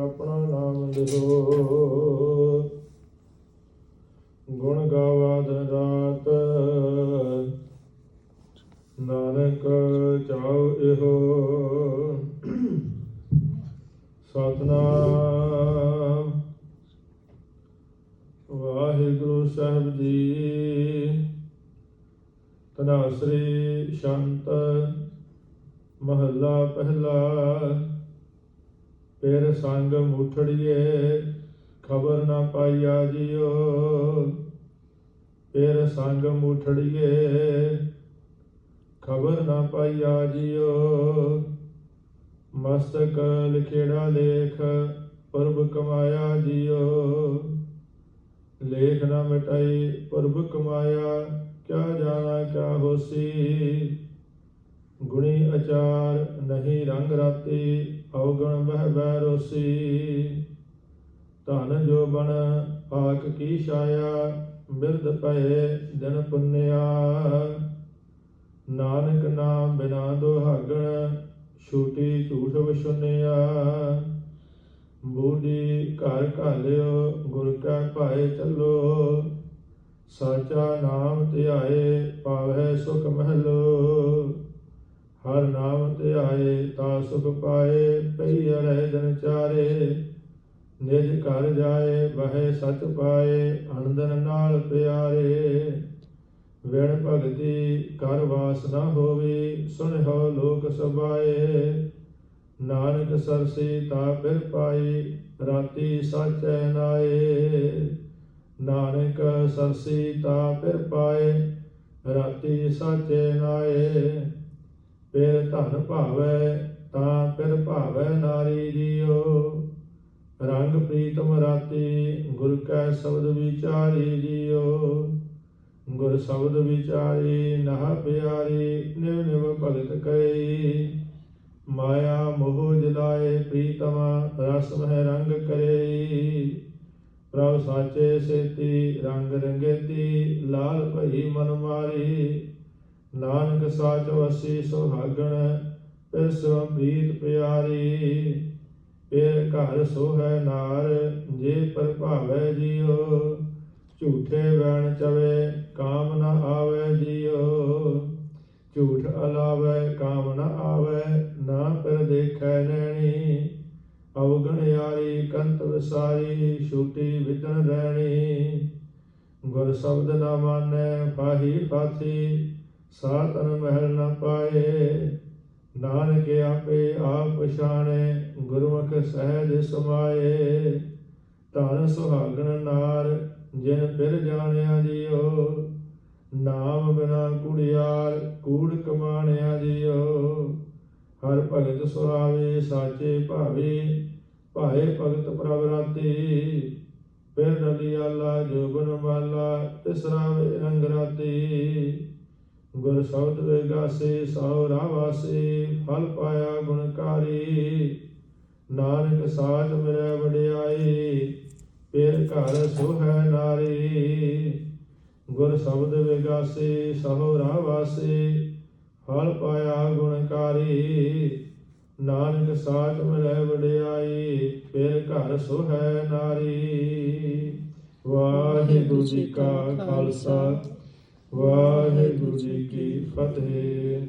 ਆਪਣਾ ਨਾਮ ਲਿਓ ਗੁਣ ਗਾਵਾ ਦਿਨ ਰਾਤ ਨਾਨਕ ਚਾਉ ਇਹੋ। ਸਤਨਾਮ। ਵਾਹਿਗੁਰੂ ਸਾਹਿਬ ਜੀ। ਤਨਾਸਰੀ ਸ਼ੰਤ। ਮਹੱਲਾ ਪਹਿਲਾ। ਫਿਰ ਸੰਗ ਮੁਠੜੀਏ ਖਬਰ ਨਾ ਪਾਈਆ ਜਿਓ ਫਿਰ ਸੰਗ ਮੁਠੜੀਏ ਖਬਰ ਨਾ ਪਾਈਆ ਜਿਓ ਮਸਤਕ ਲਿਖੇੜਾ ਲੇਖ ਪੁਰਬ ਕਮਾਇਆ ਜਿਓ ਲੇਖ ਨਾ ਮਿਟਾਈ ਪੁਰਬ ਕਮਾਇਆ ਕਿਆ ਜਾਣਾ ਕਿਆ ਹੋਸੀ ਗੁਣੀ ਅਚਾਰ ਨਹੀਂ ਰੰਗ ਰਾਤੀ ਔਗਣ ਬਹਿ ਰੋਸੀ ਧਨ ਜੋ ਬਣ ਪਾਕ ਕੀ ਛਾਇਆ, ਬਿਰਧ ਪਏ ਦਿਨ ਪੁੰਨਿਆ। ਨਾਨਕ ਨਾਮ ਬਿਨਾ ਦੁਹਾਗਣ, ਛੂਟੀ ਝੂਠ ਵਿਸ਼ੁੰਨਿਆ ਬੂਢੀ ਘਰ ਘਾਲਿਓ, ਗੁਰ ਕੈ ਭਾਏ ਚੱਲੋ। ਸਾਚਾ ਨਾਮ ਧਿਆਏ ਪਾਵੈ ਸੁਖ ਮਹਿਲੋ। ਹਰ ਨਾਮ ਧਿਆਏ ਤਾ ਸੁਖ ਪਾਏ, ਪਈ ਰਹਿ ਦਿਨ ਚਾਰੇ। ਨਿਜ ਘਰ ਜਾਏ ਬਹਿ ਸਚ ਪਾਏ ਅਨੰਦਨ ਨਾਲ ਪਿਆਰੇ। ਵਿਣ ਭਗਤੀ ਕਰ ਵਾਸ ਨਾ ਹੋਵੇ ਸੁਣਿਓ ਲੋਕ ਸਬਾਏ ਨਾਨਕ ਸਰਸੀ ਤਾ ਫਿਰ ਪਾਈ, ਰਾਤੀ ਸਾਚੈ ਨਾਏ। ਨਾਨਕ ਸਰਸੀ ਤਾ ਫਿਰ ਪਾਏ, ਰਾਤੀ ਸਾਚੈ ਨਾਏ। ਫਿਰ ਧਨ ਭਾਵੈ, ਤਾਂ ਫਿਰ ਭਾਵੈ ਨਾਰੀ ਜੀਓ ਰੰਗ ਪ੍ਰੀਤਮ ਰਾਤੀ ਗੁਰ ਕੈ ਸ਼ਬਦ ਵਿਚਾਰੀ ਜੀਓ ਗੁਰ ਸ਼ਬਦ ਵਿਚਾਰੀ ਨਹ ਪਿਆਰੀ, ਨਿਵ ਨਿਵ ਭਗਤ ਕਰੇ ਮਾਇਆ ਮੋਹ ਜਲਾਏ ਪ੍ਰੀਤਮ, ਰਸ ਮਹਿ ਰੰਗ ਕਰੇ ਪ੍ਰਭ ਸਾਚੇ ਸੇਤੀ, ਰੰਗ ਰੰਗੇਤੀ, ਲਾਲ ਭਈ ਮਨ ਮਾਰੀ। ਨਾਨਕ ਸਾਚ ਵਸੀ ਸੁਹਾਗਣ ਪਿਸਵ ਪ੍ਰੀਤ ਪਿਆਰੀ। ਪੇਰ ਘਰ ਸੋਹੈ ਨਾਰ, ਜੇ ਪ੍ਰਭਾਵੈ ਜਿਉ। ਝੂਠੇ ਵੈਣ ਚਵੇ, ਕਾਮ ਨ ਆਵੈ ਜਿਉ। ਝੂਠ ਅਲਾਵੈ, ਕਾਮ ਨ ਆਵੈ, ਨਾ ਪਰ ਦੇਖੈ ਨੈਣੀ। ਅਵਗਣ ਯਾਰੀ, ਕੰਤ ਵਿਸਾਰੀ, ਛੂਟੀ ਵਿਦਨ ਰਹਿਣੀ ਗੁਰ ਸ਼ਬਦ ਨਾ ਮਾਨੈ, ਫਾਹੀ ਫਾਥੀ ਸਾਤਨ ਮਹਿਲ ਨਾ ਪਾਏ, ਨਾਨਕ ਆਪੇ ਆਪ ਪਛਾਣੈ, ਗੁਰਮੁਖ ਸਹਿਜ ਸਮਾਏ। ਧਨ ਸੁਹਾਗਣ ਨਾਰ, ਜਿਨ ਫਿਰ ਜਾਣਿਆ ਜਿਉ, ਨਾਮ ਬਿਨਾ ਕੁੜਿਆਰ, ਕੂੜ ਕਮਾਣਿਆ ਜਿਉ। ਹਰ ਭਗਤ ਸੁਹਾਵੇ, ਸਾਚੇ ਭਾਵੇ, ਭਾਏ ਭਗਤ ਪ੍ਰਭ ਰਾਤੀ। ਫਿਰ ਰਲਿਆਲਾ ਜੋਬਨ ਵਾਲਾ ਤਿਸਰਾ ਵੇ ਰੰਗ ਰਾਤੀ। ਗੁਰ ਸ਼ਬਦ ਵੇਗਾਸੇ ਸੌ ਰਾਵਾਸੇ ਫਲ ਪਾਇਆ ਗੁਣਕਾਰੀ। ਨਾਨਕ ਸਾਚ ਮਿਲੈ ਵਡਿਆਈ ਪੇਰ ਘਰ ਸੁਹੈ ਨਾਰੀ। ਗੁਰ ਸ਼ਬਦ ਵੇਗਾਸੇ ਸਹੁ ਰਾਵਾਸੇ ਫਲ ਪਾਇਆ ਗੁਣਕਾਰੀ। ਨਾਨਕ ਸਾਚ ਮਿਲੈ ਵਡਿਆਈ ਪੇਰ ਘਰ ਸੁਹੈ ਨਾਰੀ। ਵਾਹਿਗੁਰੂ ਜੀ ਕਾ ਖਾਲਸਾ। ਵਾਹਿਗੁਰੂ ਜੀ ਕੀ ਫਤਿਹ।